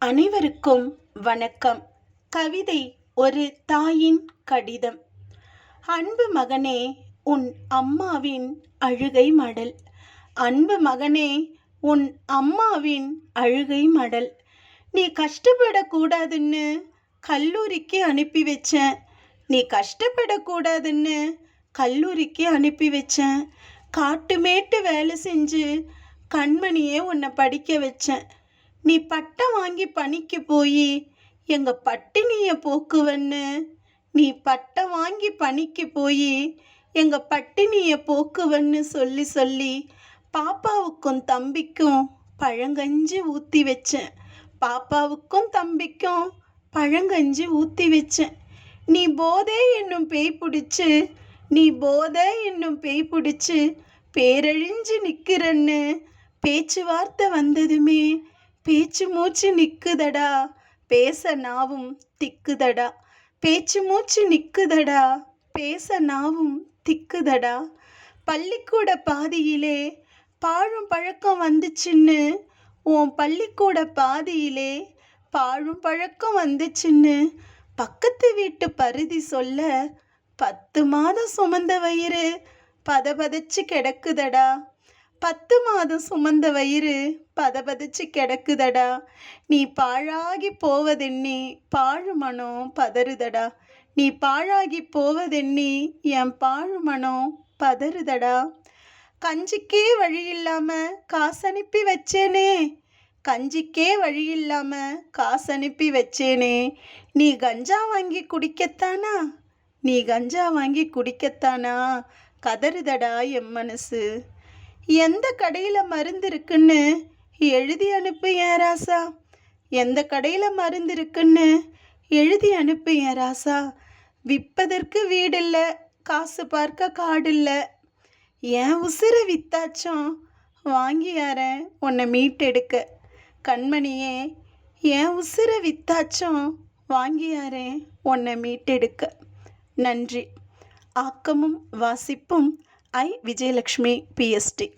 அனைவருக்கும் வணக்கம். கவிதை ஒரு தாயின் கடிதம். அன்பு மகனே உன் அம்மாவின் அழுகை மடல். அன்பு மகனே உன் அம்மாவின் அழுகை மடல். நீ கஷ்டப்படக்கூடாதுன்னு கல்லூரிக்கு அனுப்பி வச்சேன். நீ கஷ்டப்படக்கூடாதுன்னு கல்லூரிக்கு அனுப்பி வச்சேன். காட்டுமேட்டு வேலை செஞ்சு கண்மணியே உன்னை படிக்க வச்சேன். நீ பட்டம் வாங்கி பணிக்கு போய் எங்கள் பட்டினியை போக்குவன்னு. நீ பட்டம் வாங்கி பணிக்கு போய் எங்கள் பட்டினியை போக்குவன்னு சொல்லி சொல்லி பாப்பாவுக்கும் தம்பிக்கும் பழங்கஞ்சி ஊற்றி வச்சேன். பாப்பாவுக்கும் தம்பிக்கும் பழங்கஞ்சி ஊற்றி வச்சேன். நீ போதே என்னும் பேய் பிடிச்சு நீ போதை என்னும் பேய் பிடிச்சு பேரழிஞ்சு நிற்கிறன்னு பேச்சுவார்த்தை வந்ததுமே பேச்சு மூச்சு நிற்குதடா பேச நாவும் திக்குதடா. பேச்சு மூச்சு நிற்குதடா பேச நாவும் திக்குதடா. பள்ளிக்கூட பாதியிலே பாழும் பழக்கம் வந்துச்சுன்னு உன் பள்ளிக்கூட பாதியிலே பாழும் பழக்கம் வந்துச்சுன்னு பக்கத்து வீட்டு பருதி சொல்ல பத்து மாதம் சுமந்த வயிறு பதபதச்சு கிடக்குதடா. பத்து மாதம் சுமந்த வயிறு பதபதிச்சு கிடக்குதடா. நீ பாழாகி போவதெண்ணி பாழு மனம் பதறுதடா. நீ பாழாகி போவதெண்ணி என் பாழு மனம் பதறுதடா. கஞ்சிக்கே வழி இல்லாம காசு அனுப்பி வச்சேனே. கஞ்சிக்கே வழி இல்லாம காசு அனுப்பி வச்சேனே. நீ கஞ்சா வாங்கி குடிக்கத்தானா? நீ கஞ்சா வாங்கி குடிக்கத்தானா? கதறுதடா என் மனசு. எந்த கடையில் மருந்து இருக்குன்னு எழுதி அனுப்பு ஏன் ராசா? எந்த கடையில் மருந்து இருக்குன்னு எழுதி அனுப்பு ஏன் ராசா? விற்பதற்கு வீடில்லை காசு பார்க்க காடில்லை. ஏன் உசுரை வித்தாச்சும்? வாங்கியாரேன் உன்னை மீட்டெடுக்க. கண்மணியே என் உசுரை வித்தாச்சும்? வாங்கியாரேன் உன்னை மீட்டெடுக்க. நன்றி. ஆக்கமும் வாசிப்பும் ई विजयलक्ष्मी पीएसटी